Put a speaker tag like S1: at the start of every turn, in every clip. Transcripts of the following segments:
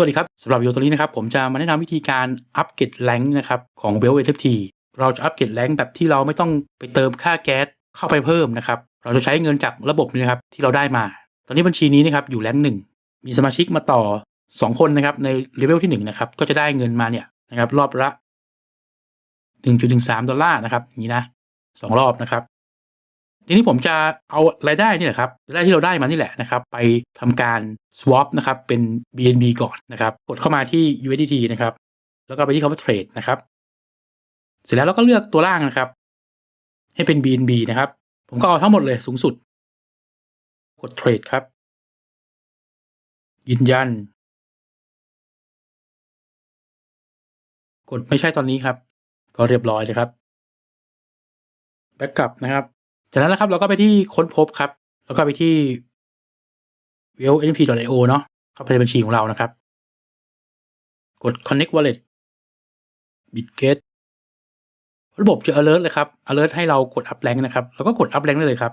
S1: วัสดีครับสำหรับวิดีโอตัวนี้นะครับผมจะมาแนะนำวิธีการอัปเกรดแรงนะครับของเวลเอทเราจะอัปเกรดแรงแบบที่เราไม่ต้องไปเติมค่าแก๊สเข้าไปเพิ่มนะครับเราจะใช้เงินจากระบบนี้ครับที่เราได้มา ตอนนี้บัญชีนี้นะครับอยู่แรงหนึ่งมีสมาชิกมาต่อ 2 คนนะครับในเลเวลที่1นะครับก็จะได้เงินมาเนี่ยนะครับรอบละ1.13 ดอลลาร์นะครับนี้นะสองรอบนะครับ ทีนี้ผมจะเอารายได้นี่แหละครับรายได้ที่เราได้มานี่แหละนะครับไปทำการ swap นะครับเป็น BNB ก่อนนะครับกดเข้ามาที่ USDT นะครับแล้วก็ไปที่คำว่า trade นะครับ เสร็จแล้วเราก็เลือกตัวล่างนะครับ ให้เป็น BNB นะครับ ผมก็เอาทั้งหมดเลยสูงสุด กด trade ครับ ยืนยัน กดไม่ใช่ตอนนี้ครับ ก็เรียบร้อยเลยครับแบ็กกลับนะครับ จากนั้นนะครับเราก็ไปที่ค้นพบครับ แล้วก็ไปที่ w e l n p i o เนาะเข้าไปในบัญชีของเรานะครับ กด connect wallet bitget ระบบจะ alert เลยครับ alert ให้เรากด up rank นะครับ แล้วก็กด up rank ได้เลยครับ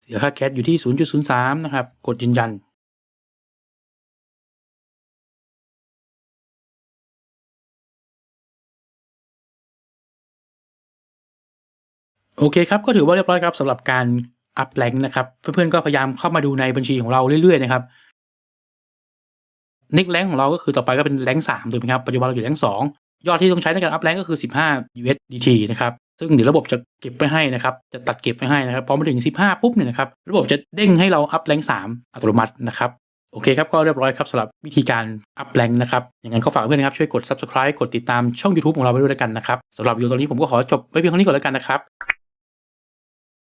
S1: เสียค่าแก๊สอยู่ที่ 0.03 นะครับ กดยืนยัน โอเคครับ ก็ถือว่าเรียบร้อยครับสำหรับการอัพแรงนะครับเพื่อนๆก็พยายามเข้ามาดูในบัญชีของเราเรื่อยๆนะครับนิกแรงของเราก็คือต่อไปก็เป็นแรงสามถูกไหมครับปัจจุบันเราอยู่แรงสองยอดที่ต้องใช้ในการอัพแรงก็คือ 15 USDT นะครับซึ่งเดี๋ยวระบบจะเก็บไว้ให้นะครับจะตัดเก็บไว้ให้นะครับพอมาถึง 15 ปุ๊บเนี่ยนะครับระบบจะเด้งให้เราอัพแรงสามอัตโนมัตินะครับโอเคครับก็เรียบร้อยครับสำหรับวิธีการอัพแรงนะครับอย่างนั้นก็ฝากเพื่อนนะครับช่วยกด subscribe กดติดตามช่อง YouTube ของเราไปด้วยแล้วกันนะครับสำหรับวิดีโอตอนนี้ผมก็ขอจบไว้เพียงเท่านี้ก่อนแล้วกันนะครับ